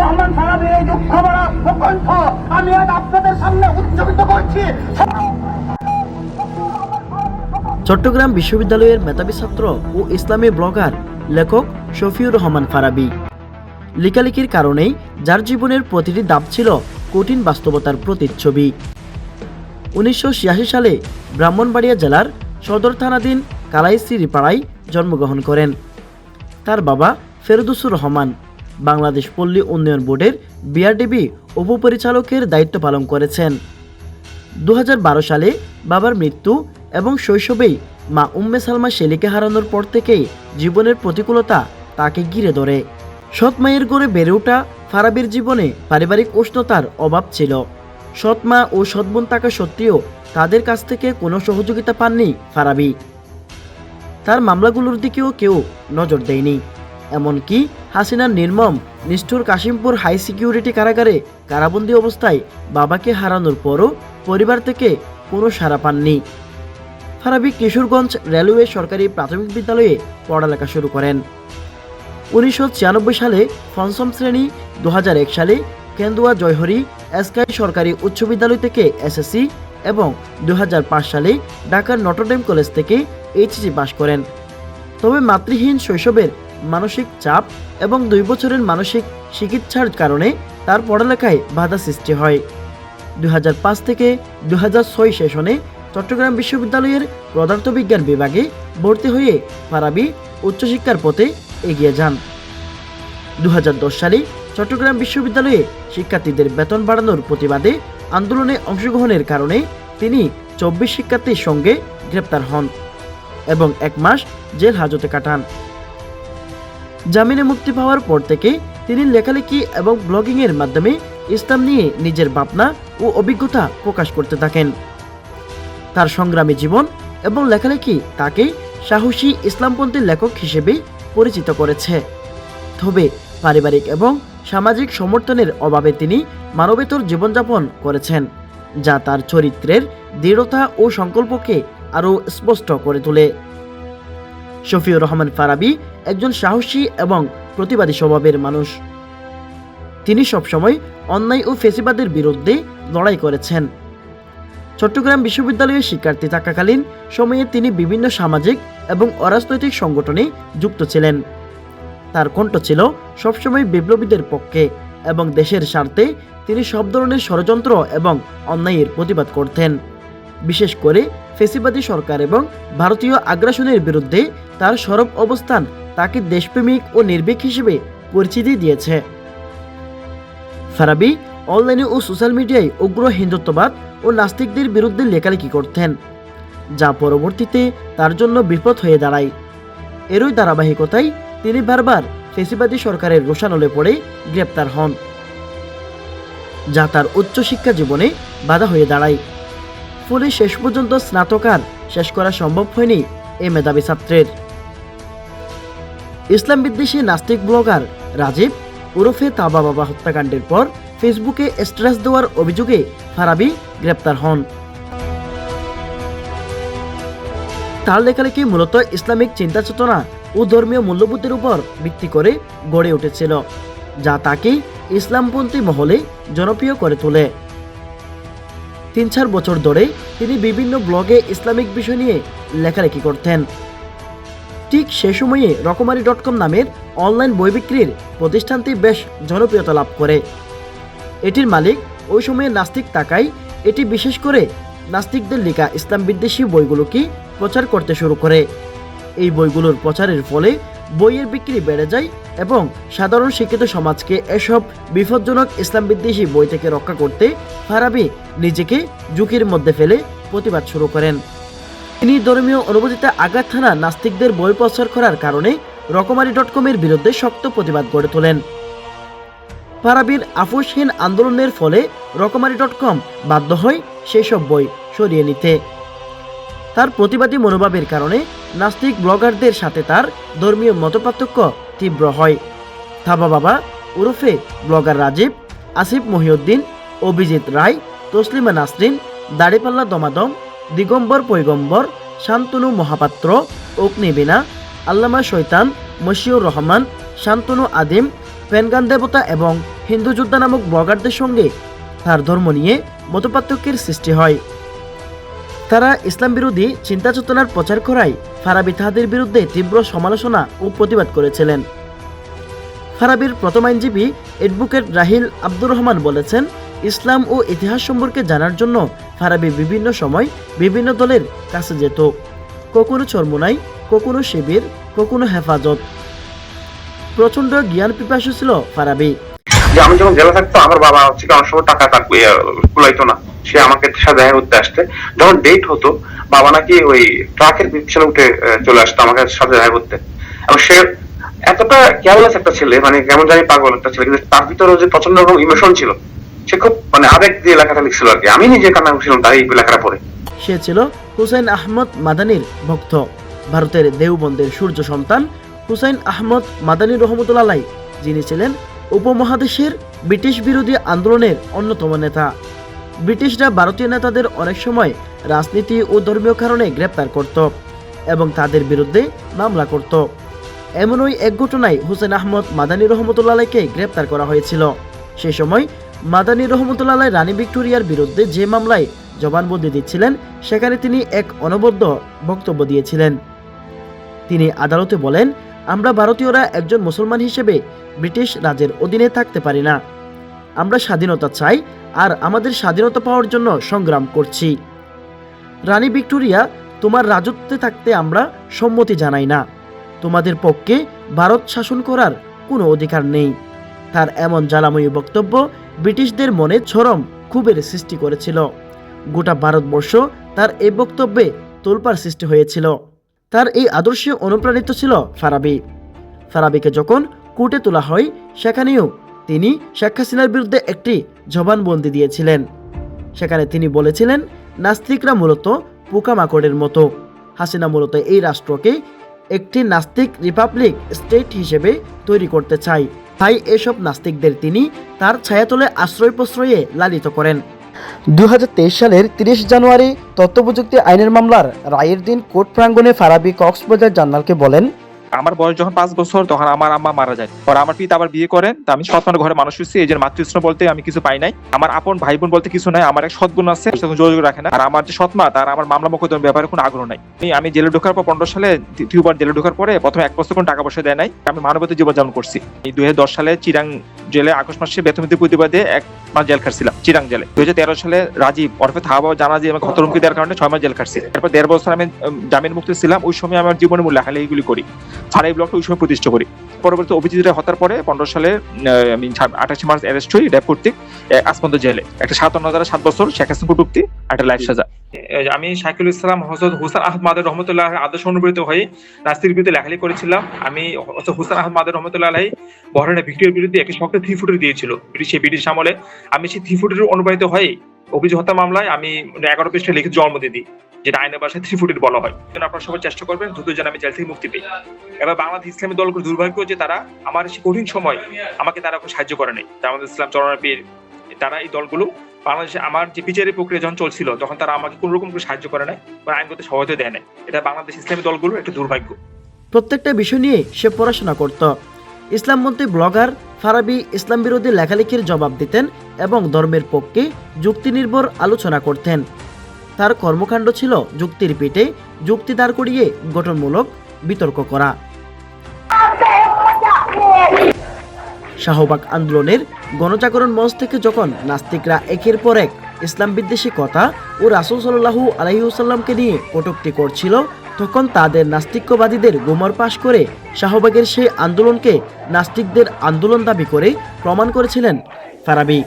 রহমান এই দুঃখ ভরা প্রকণ্ঠ আমি আজ আপনাদের সামনে করছি। চট্টগ্রাম বিশ্ববিদ্যালয়ের মেধাবী ছাত্র ও ইসলামী ব্লগার, লেখক শফিউর রহমান ফারাবি। লেখালেখির কারণেই যার জীবনের প্রতিটি দাপ ছিল কঠিন বাস্তবতার প্রতিচ্ছবি। উনিশশো ছিয়াশি সালে ব্রাহ্মণবাড়িয়া জেলার সদর থানাধীন কালাইসিরিপাড়ায় জন্মগ্রহণ করেন। তার বাবা ফেরদুসুর রহমান। বাংলাদেশ পল্লী উন্নয়ন বোর্ডের বিআরডিবি উপপরিচালকের দায়িত্ব পালন করেছেন। দু হাজার বারো সালে বাবার মৃত্যু এবং শৈশবেই মা উম্মে সালমা শেলিকে হারানোর পর থেকেই জীবনের প্রতিকূলতা তাকে ঘিরে ধরে। সৎ মায়ের গড়ে বেড়ে ওঠা ফারাবির জীবনে পারিবারিক উষ্ণতার অভাব ছিল। সৎ মা ও সৎ বোন থাকা সত্ত্বেও তাদের কাছ থেকে কোনো সহযোগিতা পাননি ফারাবি। তার মামলাগুলোর দিকেও কেউ নজর দেয়নি। এমনকি হাসিনার নির্মম, নিষ্ঠুর কাশিমপুর হাই সিকিউরিটি কারাগারে কারাবন্দি অবস্থায় বাবাকে হারানোর পরও পরিবার থেকে কোনো সাড়া পাননি। ফারাবি কিশোরগঞ্জ রেলওয়ে সরকারি প্রাথমিক বিদ্যালয়ে পড়ালেখা শুরু করেন। উনিশশো ছিয়ানব্বই সালে পঞ্চম শ্রেণি দু হাজার এক সালে কেন্দুয়া জয়হরি এসকাই সরকারি উচ্চ বিদ্যালয় থেকে এসএসসি এবং দু হাজার পাঁচ সালে ঢাকার নটরডেম কলেজ থেকে এইচএসসি পাশ করেন। তবে মাতৃহীন শৈশবের মানসিক চাপ এবং দুই বছরের মানসিক চিকিৎসার কারণে তার পড়ালেখায় বাধা সৃষ্টি হয়। দুই হাজার পাঁচ থেকে দুই সেশনে চট্টগ্রাম বিশ্ববিদ্যালয়ের পদার্থবিজ্ঞান বিভাগে ভর্তি হয়ে ফারাবি উচ্চশিক্ষার পথে এগিয়ে যান। দু সালে চট্টগ্রাম বিশ্ববিদ্যালয়ে শিক্ষার্থীদের বেতন বাড়ানোর প্রতিবাদে আন্দোলনে অংশগ্রহণের কারণে তিনি চব্বিশ শিক্ষার্থীর সঙ্গে গ্রেপ্তার হন এবং এক মাস জেল হাজতে কাটান। জামিনে মুক্তি পাওয়ার পর থেকে তিনি লেখালেখি এবং ব্লগিংয়ের মাধ্যমে ইসলাম নিয়ে নিজের ভাবনা ও অভিজ্ঞতা প্রকাশ করতে থাকেন। তার সংগ্রামী জীবন এবং লেখালেখি তাকে সাহসী ইসলামপন্থী লেখক হিসেবে পরিচিত করেছে। তবে পারিবারিক এবং সামাজিক সমর্থনের অভাবে তিনি মানবেতর জীবনযাপন করেছেন, যা তার চরিত্রের দৃঢ়তা ও সংকল্পকে আরও স্পষ্ট করে তোলে। শফিউর রহমান ফারাবি একজন সাহসী এবং প্রতিবাদী স্বভাবের মানুষ। তিনি সবসময় অন্যায় ও ফেসিবাদের বিরুদ্ধে লড়াই করেছেন। চট্টগ্রাম বিশ্ববিদ্যালয়ের শিক্ষার্থী থাকাকালীন সময়ে তিনি বিভিন্ন সামাজিক এবং অরাজনৈতিক সংগঠনে যুক্ত ছিলেন। তার কণ্ঠ ছিল সবসময় বিপ্লবীদের পক্ষে এবং দেশের স্বার্থে তিনি সব ধরনের ষড়যন্ত্র এবং অন্যায়ের প্রতিবাদ করতেন। বিশেষ করে ফেসিবাদী সরকার এবং ভারতীয় আগ্রাসনের বিরুদ্ধে তার সরব অবস্থান তাকে দেশপ্রেমিক ও নির্ভীক হিসেবে পরিচিতি দিয়েছে। ফারাবি অনলাইনে ও সোশ্যাল মিডিয়ায় উগ্র হিন্দুত্ববাদ ও নাস্তিকদের বিরুদ্ধে লেখালেখি করতেন, যা পরবর্তীতে তার জন্য বিপদ হয়ে দাঁড়ায়। এরই ধারাবাহিকতায় তিনি বারবার ফেসিবাদী সরকারের রোশানলে পড়ে গ্রেপ্তার হন, যা তার উচ্চশিক্ষা জীবনে বাধা হয়ে দাঁড়ায়। ফলে শেষ পর্যন্ত স্নাতকার শেষ করা সম্ভব হয়নি এই মেধাবী ছাত্রের। ইসলাম বিদ্বেষী নাস্তিক ব্লগার রাজীব ওরফে তাবা বাবা হত্যাকাণ্ডের পর ফেসবুকে স্ট্রেস দেওয়ার অভিযোগে ফারাবি গ্রেপ্তার হন। তার লেখালেখি মূলত ইসলামিক চিন্তা চেতনা ও ধর্মীয় মূল্যবোধের উপর ভিত্তি করে গড়ে উঠেছিল, যা তাকে ইসলামপন্থী মহলে জনপ্রিয় করে তোলে। তিন চার বছর ধরে তিনি বিভিন্ন ব্লগে ইসলামিক বিষয় নিয়ে লেখালেখি করতেন। ঠিক সে সময়ে রকমারি ডট কম নামের অনলাইন বই বিক্রির প্রতিষ্ঠানটি বেশ জনপ্রিয়তা লাভ করে। এটির মালিক ওই সময়ে নাস্তিক তাকাই এটি বিশেষ করে নাস্তিকদের লেখা ইসলাম বিদ্বেষী বইগুলোকে প্রচার করতে শুরু করে। এই বইগুলোর প্রচারের ফলে বইয়ের বিক্রি বেড়ে যায় এবং সাধারণ শিক্ষিত সমাজকে এসব বিপজ্জনক ইসলাম বিদ্বেষী বই থেকে রক্ষা করতে ফারাবি নিজেকে ঝুঁকির মধ্যে ফেলে প্রতিবাদ শুরু করেন। তিনি ধর্মীয় অনুভূতিতে আঘাত থানা নাস্তিকদের বই প্রচার করার কারণে রকমারি ডট কমের বিরুদ্ধে শক্ত প্রতিবাদ গড়ে তোলেন। ফারাবির আফুসহীন আন্দোলনের ফলে রকমারি ডট কম বাধ্য হয় সেসব বই সরিয়ে নিতে। তার প্রতিবাদী মনোভাবের কারণে নাস্তিক ব্লগারদের সাথে তার ধর্মীয় মতপার্থক্য তীব্র হয়। থাবা বাবা, ওরফে ব্লগার রাজীব, আসিফ মহিউদ্দিন, অভিজিৎ রায়, তসলিমা নাসরিন, দাড়িপাল্লা দমাদম দিগম্বর পৈগম্বর, শান্তনু মহাপাত্র অগ্নিবীণা আল্লামা শৈতান মশিউর রহমান, শান্তনু আদিম ফ্যানগান দেবতা এবং হিন্দু যোদ্ধা নামক ব্লগারদের সঙ্গে তার ধর্ম নিয়ে মতপার্থক্যের সৃষ্টি হয়। তারা ইসলাম বিরোধী চিন্তা চেতনার প্রচার করায় ফারাবি তাহাদের বিরুদ্ধে তীব্র সমালোচনা ও প্রতিবাদ করেছিলেন। ফারাবির প্রথম আইনজীবী অ্যাডভোকেট রাহিল আব্দুর রহমান বলেছেন ইসলাম ও ইতিহাস সম্পর্কে জানার জন্য ফারাবি বিভিন্ন সময় বিভিন্ন দলের কাছে যেত। কখনো চরমোনাই, কখনো শিবির, কখনো হেফাজত। প্রচণ্ড জ্ঞান পিপাসু ছিল ফারাবি। আমি যখন জেলা থাকতো আমার বাবা হচ্ছে অনেক সময় টাকা কুলাইতো না। সে আমাকে দেখা করতে আসতে। যখন ডেট হতো, বাবা নাকি ওই ট্রাকের পিছনে উঠে চলে আসতো আমাকে সাথে দেখা করতে। এবং সে এতটা কেয়ারলেস একটা ছেলে মানে কেমন জানি পাগল একটা ছেলে, কিন্তু তার ভিতরে যে প্রচণ্ড রকম ইমোশন ছিল সে খুব মানে আবেগ দিয়ে লেখাটা লিখছিল আর কি। আমি নিজে কান্না করছিলাম তার এই লেখাটা পড়ে। সে ছিল হুসাইন আহমদ মাদানির ভক্ত, ভারতের দেওবন্দের সূর্য সন্তান হুসাইন আহমদ মাদানী রহমতুল্লাহ যিনি ছিলেন উপমহাদেশের ব্রিটিশ বিরোধী আন্দোলনের অন্যতম নেতা। ব্রিটিশরা ভারতীয় নেতাদের অনেক সময় রাজনীতি ও ধর্মীয় কারণে গ্রেপ্তার করত এবং তাদের বিরুদ্ধে মামলা করত। এমনই এক ঘটনায় হুসেন আহমদ মাদানী রহমতুল্লাহকে গ্রেপ্তার করা হয়েছিল। সে সময় মাদানী রহমতুল্লাহ রানী ভিক্টোরিয়ার বিরুদ্ধে যে মামলায় জবানবন্দি দিচ্ছিলেন, সেখানে তিনি এক অনবদ্য বক্তব্য দিয়েছিলেন। তিনি আদালতে বলেন, আমরা ভারতীয়রা একজন মুসলমান হিসেবে ব্রিটিশ রাজের অধীনে থাকতে পারি না। আমরা স্বাধীনতা চাই আর আমাদের স্বাধীনতা পাওয়ার জন্য সংগ্রাম করছি। রানী ভিক্টোরিয়া, তোমার রাজত্বে থাকতে আমরা সম্মতি জানাই না। তোমাদের পক্ষে ভারত শাসন করার কোনো অধিকার নেই। তার এমন জ্বালাময়ী বক্তব্য ব্রিটিশদের মনে চরম ক্ষোভের সৃষ্টি করেছিল। গোটা ভারতবর্ষ তার এই বক্তব্যে তোলপাড় সৃষ্টি হয়েছিল। তার এই আদর্শে অনুপ্রাণিত ছিল ফারাবি। ফারাবিকে যখন কোর্টে তোলা হয়, সেখানেও তিনি শেখ হাসিনার বিরুদ্ধে একটি জবানবন্দি দিয়েছিলেন। সেখানে তিনি বলেছিলেন, নাস্তিকরা মূলত পোকামাকড়ের মতো। হাসিনা মূলত এই রাষ্ট্রকে একটি নাস্তিক রিপাবলিক স্টেট হিসেবে তৈরি করতে চায়। তাই এসব নাস্তিকদের তিনি তার ছায়াতলে আশ্রয় প্রশ্রয়ে লালিত করেন। দু হাজার তেইশ সালের তিরিশ জানুয়ারি তথ্য প্রযুক্তি আইনের মামলার রায়ের দিন কোর্ট প্রাঙ্গণে ফারাবি কক্সবাজার জার্নালকে বলেন আমার বয়স যখন পাঁচ বছর, তখন আমার আম্মা মারা যায়। পরে আমার পিতা আবার বিয়ে করেন, তা আমি সৎমানের ঘরে মানুষ হচ্ছি এই যে মাতৃস্ন বলতে আমি কিছু পাই নাই। আমার আপন ভাই বোন বলতে কিছু নাই, আমার এক সৎগুণ আছে যোগাযোগ রাখে না। আর আমার যে সৎমা, তার আমার মামলা মোকদ্দমার ব্যাপারে কোনো আগ্রহ নাই। আমি- জেলে ঢোকার পর পনেরো সালে দ্বিতীয়বার জেলে ঢোকার পরে প্রথমে এক বছর কোনো টাকা পয়সা দেয় নাই, আমি মানবতা জীবনযাপন করছি। এই দশ সালে চিরাং জেলে আগস্ট মাসে বেতনবিধি প্রতিবাদে এক মাস জেল খাটছিলাম, চিরাং জেলে। দুই হাজার তেরো সালে রাজীব, ওরফে থাবা জানা যে আমি ক্ষত হুমকি দেওয়ার কারণে ছয় মাস জেল খাটছি। তারপর দেড় বছর আমি জামিন মুক্তি ছিলাম, ওই সময় আমার জীবনে লেখালে এইগুলি করি। ফারাই ব্লকটা ওই সময় প্রতিষ্ঠা করি। পরবর্তী অভিজিৎ হত্যার পরে পনেরো সালে আমি আঠাশে মার্চ অ্যারেস্ট হই র্যাব কর্তৃক আসপন্দ জেলে। একটা সাতান্ন হাজার সাত বছর শেখ হাসিনা কটুক্তি একটা লাইফ সাজা। আমি শাকিল ইসলাম হজরত হুসান আহমদ রহমতুল্লাহ আদর্শ অনুপ্রেরিত হয়ে নাস্তির বিরুদ্ধে লেখালেখি করেছিলাম। আমি হুসান আহমদ রহমতুল্লাহ আলাই বহরানে ভিক্টোরিয়ার বিরুদ্ধে একটি শক্ত থ্রি ফুটের দিয়েছিল ব্রিটিশ ব্রিটিশ আমলে। আমি সেই থ্রি ফুটের অনুপ্রাণিত হয়ে অভিযোগ হত্যা মামলায় আমি এগারো পৃষ্ঠে লিখিত জন্মদিন দিই, যেটা আইনের ভাষায় থ্রি ফুটের বলা হয়। আপনারা সবাই চেষ্টা করবেন, দ্রুত যেন আমি জেল থেকে মুক্তি পাই এবার বাংলাদেশ ইসলামী দলগুলো দুর্ভাগ্য যে তারা আমার সেই কঠিন সময় আমাকে তারা কোনো সাহায্য করে নাই। আমাদের ইসলাম চরণের পীর তারা এই দলগুলো বাংলাদেশে আমার যে বিচারের প্রক্রিয়া যখন চলছিল, তখন তারা আমাকে কোনো রকম সাহায্য করে নাই বা আইনগত সহায়তা দেয় নাই। এটা বাংলাদেশ ইসলামী দলগুলো একটা দুর্ভাগ্য। প্রত্যেকটা বিষয় নিয়ে সে পড়াশোনা করত। ইসলামপন্থী ব্লগার ফারাবি ইসলাম বিরোধী লেখালেখির জবাব দিতেন এবং ধর্মের পক্ষে যুক্তিনির্ভর আলোচনা করতেন। তার কর্মকাণ্ড ছিল যুক্তির পিঠে যুক্তি দাঁড় করিয়ে গঠনমূলক বিতর্ক করা। শাহবাগ আন্দোলনের গণজাগরণ মঞ্চ থেকে যখন নাস্তিকরা একের পর এক ইসলাম বিদ্বেষী কথা ও রাসুল সাল্লাহু আলহিউসাল্লামকে নিয়ে কটূক্তি করছিল, তখন তাদের নাস্তিক্যবাদীদের গোমর পাশ করে শাহবাগের সেই আন্দোলনকে নাস্তিকদের আন্দোলন দাবি করে প্রমাণ করেছিলেন ফারাবি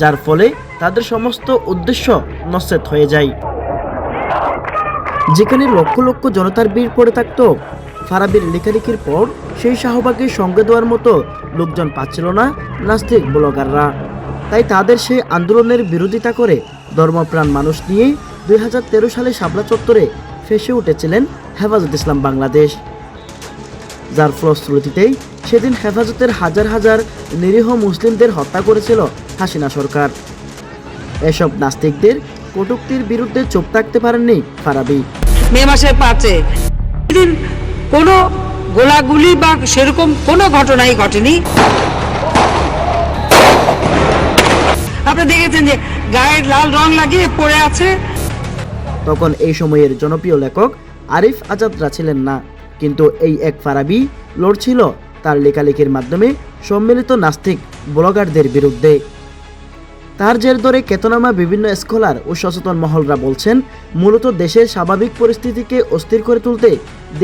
যার ফলে তাদের সমস্ত উদ্দেশ্য নস্যেত হয়ে যায়। যেখানে লক্ষ লক্ষ জনতার ভিড় পড়ে থাকতো ফারাবির লেখালেখির পর সেই শাহবাগে সঙ্গে দেওয়ার মতো লোকজন পাচ্ছিল না নাস্তিক ব্লগাররা। তাই তাদের সেই আন্দোলনের বিরোধিতা করে ধর্মপ্রাণ মানুষ নিয়ে দুই হাজার তেরো সালে শাপলা চত্বরে ফেসে উঠেছিলেন হেফাজত ইসলাম বাংলাদেশ। যার ফলশ্রুতিতেই সেদিন হেফাজতের হাজার হাজার নিরীহ মুসলিমদের হত্যা করেছিল হাসিনা সরকার। এসব নাস্তিকদের কটুক্তির বিরুদ্ধে চোখ থাকতে পারেননি ফারাবি। মে মাসের পাঁচে সেদিন কোনো গোলাগুলি বা সেরকম কোনো ঘটনাই ঘটেনি। আপনি দেখেছেন যে গায়ের লাল রং লাগিয়ে পড়ে আছে। তখন এই সময়ের জনপ্রিয় লেখক আরিফ আজাদরা ছিলেন না কিন্তু এই এক ফারাবি লড়ছিল তার লেখালেখির মাধ্যমে সম্মিলিত নাস্তিক ব্লগারদের বিরুদ্ধে। তার জের ধরে কেতনামা বিভিন্ন স্কলার ও সচেতন মহলরা বলছেন, মূলত দেশের স্বাভাবিক পরিস্থিতিকে অস্থির করে তুলতে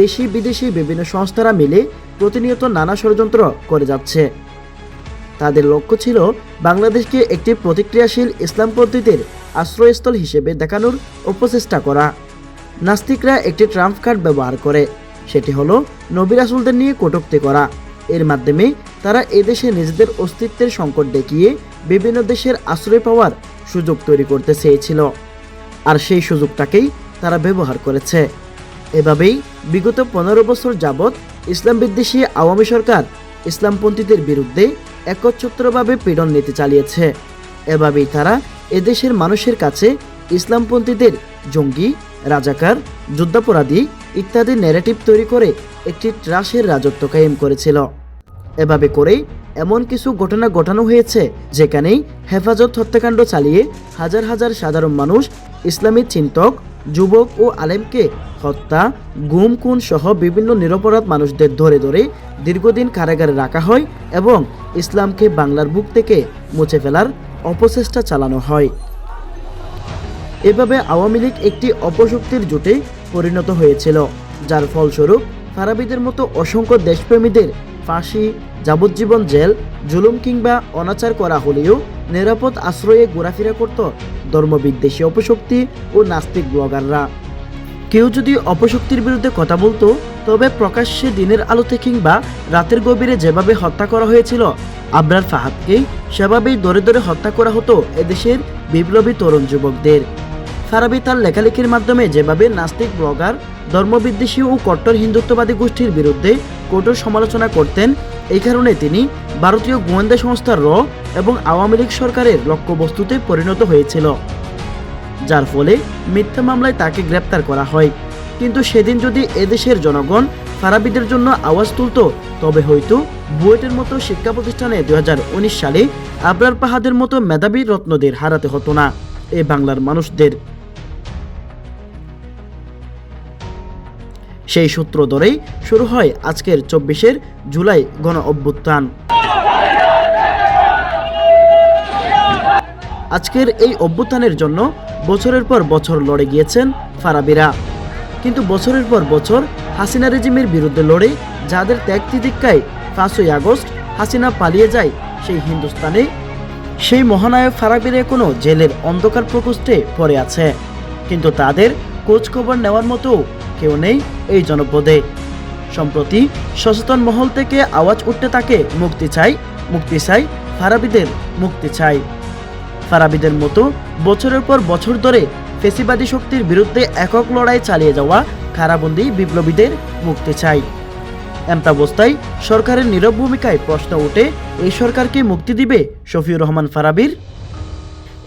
দেশি বিদেশি বিভিন্ন সংস্থারা মিলে প্রতিনিয়ত নানা ষড়যন্ত্র করে যাচ্ছে। তাদের লক্ষ্য ছিল বাংলাদেশকে একটি প্রতিক্রিয়াশীল ইসলাম পদ্ধতির আশ্রয়স্থল হিসেবে দেখানোর অপচেষ্টা করা। নাস্তিকরা একটি ট্রাম্প কার্ড ব্যবহার করে, সেটি হলো নবী রাসুলদের নিয়ে কটূক্তি করা। এর মাধ্যমে তারা এদেশে নিজেদের অস্তিত্বের সংকট দেখিয়ে বিভিন্ন দেশের আশ্রয় পাওয়ার সুযোগ তৈরি করতে চেয়েছিল। আর সেই সুযোগটাকেই তারা ব্যবহার করেছে। এভাবেই বিগত পনেরো বছর যাবৎ ইসলাম বিদ্বেষী আওয়ামী সরকার ইসলামপন্থীদের বিরুদ্ধে একচ্ছত্রভাবে পীড়ন নীতি চালিয়েছে। এভাবেই তারা এদেশের মানুষের কাছে ইসলামপন্থীদের জঙ্গি, রাজাকার, যুদ্ধাপরাধী ইত্যাদি ন্যারেটিভ তৈরি করে একটি ট্রাসের রাজত্ব কায়েম করেছিল। এভাবে করেই এমন কিছু ঘটনা ঘটানো হয়েছে, যেখানেই হেফাজত হত্যাকাণ্ড চালিয়ে হাজার হাজার সাধারণ মানুষ, ইসলামী চিন্তক, যুবক ও আলেমকে হত্যা, গুম খুন সহ বিভিন্ন নিরপরাধ মানুষদের ধরে ধরে দীর্ঘদিন কারাগারে রাখা হয় এবং ইসলামকে বাংলার বুক থেকে মুছে ফেলার অপচেষ্টা চালানো হয়। এভাবে আওয়ামী লীগ একটি অপশক্তির জোটে পরিণত হয়েছিল, যার ফলস্বরূপ ফারাবিদের মতো অসংখ্য দেশপ্রেমীদের ফাঁসি, যাবজ্জীবন জেল, জুলুম কিংবা অনাচার করা হলেও নিরাপদ আশ্রয়ে ঘোরাফেরা করত ধর্মবিদ্বেষী অপশক্তি ও নাস্তিক ব্লগাররা। কেউ যদি অপশক্তির বিরুদ্ধে কথা বলতো, তবে প্রকাশ্যে দিনের আলোতে কিংবা রাতের গভীরে যেভাবে হত্যা করা হয়েছিল, আবরার ফাহাদকে সেভাবেই দরে দরে হত্যা করা হতো এদেশের বিপ্লবী তরুণ যুবকদের। ফারাবি তার লেখালেখির মাধ্যমে যেভাবে নাস্তিক, ব্লগার, ধর্মবিদ্বেষী ও কট্টর হিন্দুত্ববাদী গোষ্ঠীর বিরুদ্ধে কঠোর সমালোচনা করতেন, এই কারণে তিনি ভারতীয় গোয়েন্দা সংস্থার র এবং আওয়ামী লীগ সরকারের লক্ষ্যবস্তুতে পরিণত হয়েছিল, যার ফলে মিথ্যা মামলায় তাকে গ্রেপ্তার করা হয়। কিন্তু সেদিন যদি এদেশের জনগণ ফারাবিদের জন্য আওয়াজ তুলত, তবে হয়তো বুয়েটের মতো শিক্ষা প্রতিষ্ঠানে দু হাজার উনিশ সালে আবরার পাহাদের মতো মেধাবী রত্নদের হারাতে হতো না, এ বাংলার মানুষদের। সেই সূত্র ধরেই শুরু হয় আজকের চব্বিশের জুলাই গণ অভ্যুত্থান। আজকের এই অভ্যুত্থানের জন্য বছরের পর বছর লড়ে গিয়েছেন ফারাবিরা। কিন্তু বছরের পর বছর হাসিনা রেজিমের বিরুদ্ধে লড়ে যাদের ত্যাগ তিতিক্ষায় পাঁচই আগস্ট হাসিনা পালিয়ে যায় সেই হিন্দুস্তানে, সেই মহানায়ক ফারাবির এখনও জেলের অন্ধকার প্রকোষ্ঠে পড়ে আছে। কিন্তু তাদের খোঁজ খবর নেওয়ার মতো কেউ নেই এই জনপদে। সম্প্রতি সচেতন মহল থেকে আওয়াজ উঠতে থাকে মুক্তি চাই মুক্তি চাই, ফারাবিদের মুক্তি চাই। ফারাবিদের মতো বছরের পর বছর ধরে ফেসিবাদী শক্তির বিরুদ্ধে একক লড়াই চালিয়ে যাওয়া খারাবন্দি বিপ্লবীদের মুক্তি চাই। এমতাবস্থায় সরকারের নীরব ভূমিকায় প্রশ্ন ওঠে, এই সরকারকে মুক্তি দিবে শফিউর রহমান ফারাবির?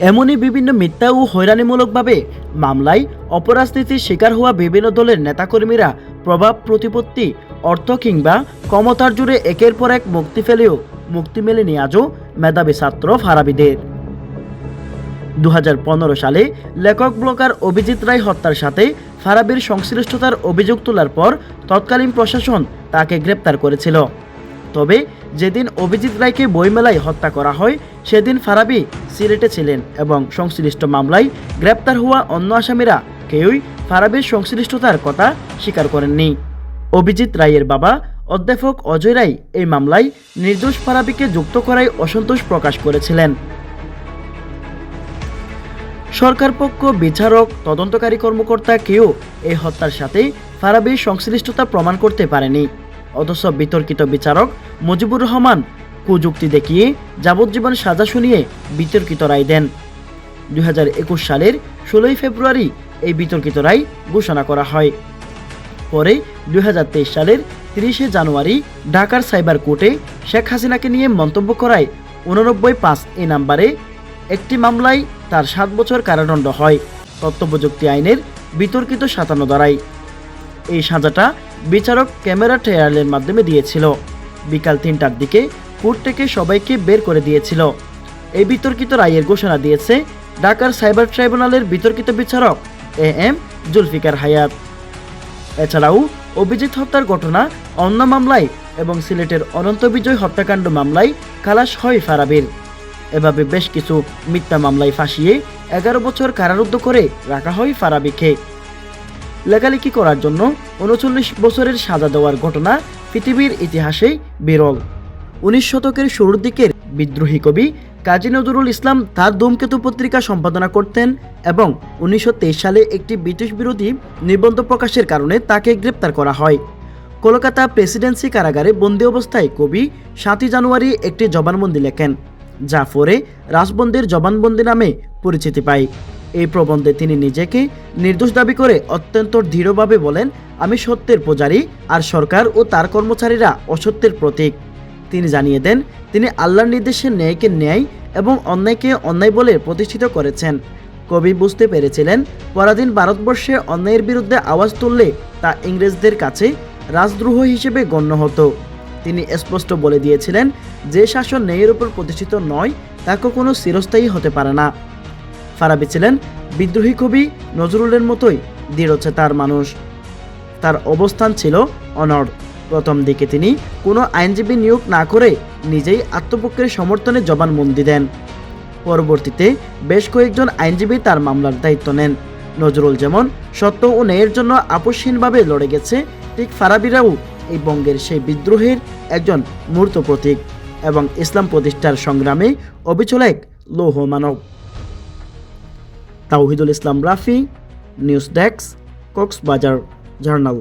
এমনই বিভিন্ন মিথ্যা ও হয়রানিমূলকভাবে মামলায় অপরাজনীতির শিকার হওয়া বিভিন্ন দলের নেতাকর্মীরা প্রভাব, প্রতিপত্তি, অর্থ কিংবা ক্ষমতার জুড়ে একের পর এক মুক্তি ফেলেও মুক্তি মেলেনি আজও মেধাবী ছাত্র ফারাবিদের। দু হাজার পনেরো সালে লেখক ব্লগার অভিজিৎ রায় হত্যার সাথে ফারাবির সংশ্লিষ্টতার অভিযোগ তোলার পর তৎকালীন প্রশাসন তাকে গ্রেপ্তার করেছিল। তবে যেদিন অভিজিৎ রায়কে বইমেলায় হত্যা করা হয়, সেদিন ফারাবি সিলেটে ছিলেন এবং সংশ্লিষ্ট মামলায় গ্রেপ্তার হওয়া অন্য আসামিরা কেউই ফারাবির সংশ্লিষ্টতার কথা স্বীকার করেননি। অভিজিৎ রায়ের বাবা অধ্যাপক অজয় রায় এই মামলায় নির্দোষ ফারাবিকে যুক্ত করায় অসন্তোষ প্রকাশ করেছিলেন। সরকার পক্ষ, বিচারক, তদন্তকারী কর্মকর্তা কেউ এই হত্যার সাথে ফারাবির সংশ্লিষ্টতা প্রমাণ করতে পারেনি। অথচ বিতর্কিত বিচারক মুজিবুর রহমান কুযুক্তি দেখিয়ে যাবজ্জীবন সাজা শুনিয়ে বিতর্কিত রায় দেন। দু হাজার একুশ সালের ষোলোই ফেব্রুয়ারি এই বিতর্কিত রায় ঘোষণা করা হয়। পরে দু হাজার তেইশ সালের তিরিশে জানুয়ারি ঢাকার সাইবার কোর্টে শেখ হাসিনাকে নিয়ে মন্তব্য করায় উননব্বই পাঁচ এ নাম্বারে একটি মামলায় তার সাত বছর কারাদণ্ড হয়। তথ্য প্রযুক্তি আইনের বিতর্কিত সাতান্ন দ্বারাই এই সাজাটা বিচারক ক্যামেরা ট্রায়ালের মাধ্যমে দিয়েছিল। বিকাল তিনটার দিকে কোর্ট থেকে সবাইকে বের করে দিয়েছিল। এই বিতর্কিত রায়ের ঘোষণা দিয়েছে ঢাকার সাইবার ট্রাইব্যুনালের বিতর্কিত বিচারক এ এম জুলফিকার হায়াত। এছাড়াও অভিজিৎ হত্যার ঘটনা, অন্য মামলায় এবং সিলেটের অনন্ত বিজয় হত্যাকাণ্ড মামলায় খালাস হয় ফারাবির। এভাবে বেশ কিছু মিথ্যা মামলায় ফাঁসিয়ে এগারো বছর কারারুদ্ধ করে রাখা হয় ফারাবিকে। লেখালেখি করার জন্য উনচল্লিশ বছরের সাজা দেওয়ার ঘটনা পৃথিবীর ইতিহাসেই বিরল। উনিশ শতকের শুরুর দিকের বিদ্রোহী কবি কাজী নজরুল ইসলাম তার ধূমকেতু পত্রিকা সম্পাদনা করতেন এবং উনিশশো তেইশ সালে একটি ব্রিটিশ বিরোধী নিবন্ধ প্রকাশের কারণে তাকে গ্রেপ্তার করা হয়। কলকাতা প্রেসিডেন্সি কারাগারে বন্দি অবস্থায় কবি সাতই জানুয়ারি একটি জবানবন্দি লেখেন, যা পরে রাজবন্দির জবানবন্দি নামে পরিচিতি পায়। এই প্রবন্ধে তিনি নিজেকে নির্দোষ দাবি করে অত্যন্ত দৃঢ়ভাবে বলেন, আমি সত্যের পূজারী আর সরকার ও তার কর্মচারীরা অসত্যের প্রতীক। তিনি জানিয়ে দেন, তিনি আল্লাহর নির্দেশে ন্যায়কে ন্যায় এবং অন্যায়কে অন্যায় বলে প্রতিষ্ঠিত করেছেন। কবি বুঝতে পেরেছিলেন, পরাধীন ভারতবর্ষে অন্যায়ের বিরুদ্ধে আওয়াজ তুললে তা ইংরেজদের কাছে রাজদ্রোহ হিসেবে গণ্য হতো। তিনি স্পষ্ট বলে দিয়েছিলেন, যে শাসন ন্যায়ের উপর প্রতিষ্ঠিত নয়, তা কখনো চিরস্থায়ী হতে পারে না। ফারাবি ছিলেন বিদ্রোহী কবি নজরুলের মতোই দৃঢ়চেতার মানুষ। তার অবস্থান ছিল অনড়। প্রথম দিকে তিনি কোনো আইনজীবী নিয়োগ না করে নিজেই আত্মপক্ষের সমর্থনে জবানবন্দি দেন। পরবর্তীতে বেশ কয়েকজন আইনজীবী তার মামলার দায়িত্ব নেন। নজরুল যেমন সত্য ও ন্যায়ের জন্য আপসহীনভাবে লড়ে গেছে, ঠিক ফারাবিরাও এই বঙ্গের সেই বিদ্রোহের একজন মূর্ত প্রতীক এবং ইসলাম প্রতিষ্ঠার সংগ্রামে অবিচল এক লৌহ মানব। Tawhidul Islam Rafi news desk Cox's Bazar journal.